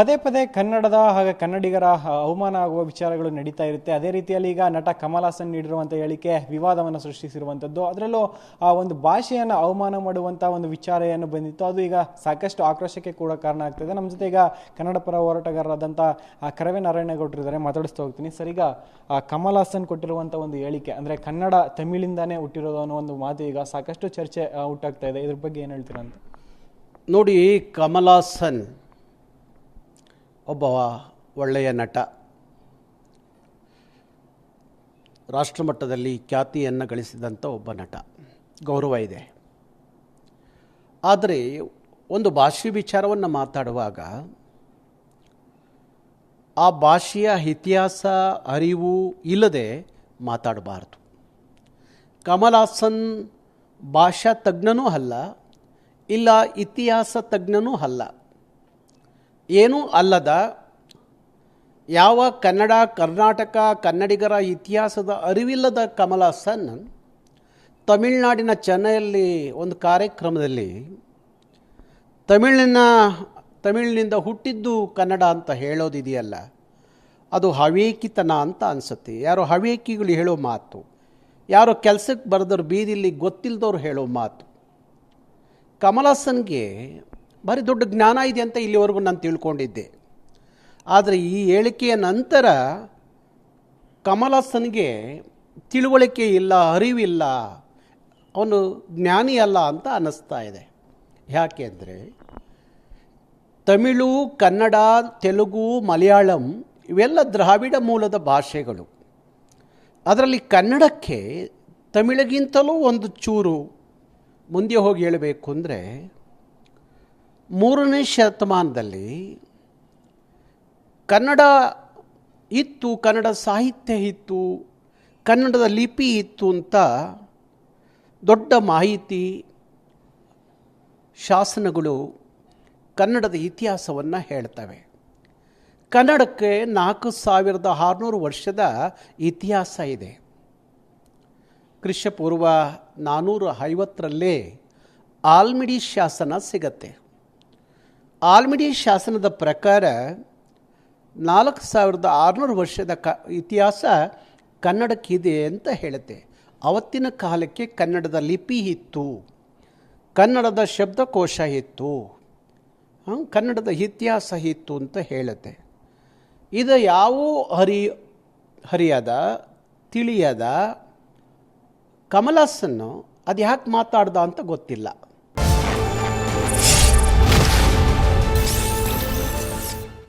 ಪದೇ ಪದೇ ಕನ್ನಡದ ಹಾಗೆ ಕನ್ನಡಿಗರ ಅವಮಾನ ಆಗುವ ವಿಚಾರಗಳು ನಡೀತಾ ಇರುತ್ತೆ. ಅದೇ ರೀತಿಯಲ್ಲಿ ಈಗ ನಟ ಕಮಲ್ ಹಾಸನ್ ನೀಡಿರುವಂಥ ಹೇಳಿಕೆ ವಿವಾದವನ್ನು ಸೃಷ್ಟಿಸಿರುವಂಥದ್ದು ಅದರಲ್ಲೂ ಆ ಒಂದು ಭಾಷೆಯನ್ನು ಅವಮಾನ ಮಾಡುವಂಥ ಒಂದು ವಿಚಾರ ಏನು ಬಂದಿತ್ತು. ಅದು ಈಗ ಸಾಕಷ್ಟು ಆಕ್ರೋಶಕ್ಕೆ ಕೂಡ ಕಾರಣ ಆಗ್ತಿದೆ ನಮ್ಮ ಜೊತೆ ಈಗ ಕನ್ನಡ ಪರ ಹೋರಾಟಗಾರರಾದಂಥ ಕರವೇ ನಾರಾಯಣಗೌಡರು ಇದ್ದಾರೆ. ಮಾತಾಡಿಸ್ತಾ ಹೋಗ್ತೀನಿ. ಸರಿ ಈಗ ಆ, ಕಮಲ್ ಹಾಸನ್ ಕೊಟ್ಟಿರುವಂಥ ಒಂದು ಹೇಳಿಕೆ ಅಂದರೆ ಕನ್ನಡ ತಮಿಳಿಂದಾನೇ ಹುಟ್ಟಿರೋದು ಅನ್ನೋ ಒಂದು ಮಾತು ಈಗ ಸಾಕಷ್ಟು ಚರ್ಚೆ ಹುಟ್ಟಾಗ್ತಾ ಇದೆ. ಇದ್ರ ಬಗ್ಗೆ ಏನು ಹೇಳ್ತೀರಾ ಅಂತ? ನೋಡಿ ಕಮಲಾಸನ್ ಒಬ್ಬ ಒಳ್ಳೆಯ ನಟ. ರಾಷ್ಟ್ರಮಟ್ಟದಲ್ಲಿ ಖ್ಯಾತಿಯನ್ನು ಗಳಿಸಿದಂಥ ಒಬ್ಬ ನಟ. ಗೌರವ ಇದೆ. ಆದರೆ ಒಂದು ಭಾಷೆ ವಿಚಾರವನ್ನು ಮಾತಾಡುವಾಗ ಆ ಭಾಷೆಯ ಇತಿಹಾಸ, ಅರಿವು ಇಲ್ಲದೆ ಮಾತಾಡಬಾರದು. ಕಮಲ್ ಹಾಸನ್ ಭಾಷಾ ತಜ್ಞನೂ ಅಲ್ಲ, ಇಲ್ಲ ಇತಿಹಾಸ ತಜ್ಞನೂ ಅಲ್ಲ. ಏನೂ ಅಲ್ಲದ ಯಾವ ಕನ್ನಡ, ಕರ್ನಾಟಕ, ಕನ್ನಡಿಗರ ಇತಿಹಾಸದ ಅರಿವಿಲ್ಲದ ಕಮಲ ಹಾಸನ್ ತಮಿಳುನಾಡಿನ ಚೆನ್ನೈಯಲ್ಲಿ ಒಂದು ಕಾರ್ಯಕ್ರಮದಲ್ಲಿ ತಮಿಳಿನ, ತಮಿಳಿನಿಂದ ಹುಟ್ಟಿದ್ದು ಕನ್ನಡ ಅಂತ ಹೇಳೋದಿದೆಯಲ್ಲ, ಅದು ಹವೇಕಿತನ ಅಂತ ಅನಿಸುತ್ತೆ. ಯಾರೋ ಹವೇಕಿಗಳು ಹೇಳೋ ಮಾತು, ಯಾರೋ ಕೆಲಸಕ್ಕೆ ಬರೆದವ್ರು ಬೀದಿಲಿ ಗೊತ್ತಿಲ್ಲದವ್ರು ಹೇಳೋ ಮಾತು. ಕಮಲ್ ಹಾಸನ್ಗೆ ಭಾರಿ ದೊಡ್ಡ ಜ್ಞಾನ ಇದೆ ಅಂತ ಇಲ್ಲಿವರೆಗೂ ನಾನು ತಿಳ್ಕೊಂಡಿದ್ದೆ. ಆದರೆ ಈ ಹೇಳಿಕೆಯ ನಂತರ ಕಮಲ್ ಹಾಸನ್ಗೆ ತಿಳುವಳಿಕೆ ಇಲ್ಲ, ಅರಿವಿಲ್ಲ, ಅವನು ಜ್ಞಾನಿ ಅಲ್ಲ ಅಂತ ಅನ್ನಿಸ್ತಾ ಇದೆ. ಯಾಕೆ ಅಂದರೆ ತಮಿಳು, ಕನ್ನಡ, ತೆಲುಗು, ಮಲಯಾಳಂ ಇವೆಲ್ಲ ದ್ರಾವಿಡ ಮೂಲದ ಭಾಷೆಗಳು. ಅದರಲ್ಲಿ ಕನ್ನಡಕ್ಕೆ ತಮಿಳಿಗಿಂತಲೂ ಒಂದು ಚೂರು ಮುಂದೆ ಹೋಗಿ ಹೇಳಬೇಕು ಅಂದರೆ ಮೂರನೇ ಶತಮಾನದಲ್ಲಿ ಕನ್ನಡ ಇತ್ತು, ಕನ್ನಡ ಸಾಹಿತ್ಯ ಇತ್ತು, ಕನ್ನಡದ ಲಿಪಿ ಇತ್ತು ಅಂತ ದೊಡ್ಡ ಮಾಹಿತಿ ಶಾಸನಗಳು ಕನ್ನಡದ ಇತಿಹಾಸವನ್ನು ಹೇಳ್ತವೆ. ಕನ್ನಡಕ್ಕೆ ನಾಲ್ಕು ಸಾವಿರದ ಆರುನೂರು ವರ್ಷದ ಇತಿಹಾಸ ಇದೆ. ಕ್ರಿಶಪೂರ್ವ ನಾನ್ನೂರ ಐವತ್ತರಲ್ಲೇ ಆಲ್ಮಿಡಿ ಶಾಸನ ಸಿಗತ್ತೆ. ಆಲ್ಮಿಡಿ ಶಾಸನದ ಪ್ರಕಾರ ನಾಲ್ಕು ಸಾವಿರದ ಆರುನೂರು ವರ್ಷದ ಕ, ಇತಿಹಾಸ ಕನ್ನಡಕ್ಕಿದೆ ಅಂತ ಹೇಳುತ್ತೆ. ಅವತ್ತಿನ ಕಾಲಕ್ಕೆ ಕನ್ನಡದ ಲಿಪಿ ಇತ್ತು. ಕನ್ನಡದ ಶಬ್ದಕೋಶ ಇತ್ತು. ಕನ್ನಡದ ಇತಿಹಾಸ ಇತ್ತು ಅಂತ ಹೇಳುತ್ತೆ. ಇದು ಯಾವ ಹರಿ, ಹರಿಯದ, ತಿಳಿಯದ, ಕಮಲಾಸನ್ನು ಅದು ಯಾಕೆ ಮಾತಾಡ್ದ ಅಂತ ಗೊತ್ತಿಲ್ಲ.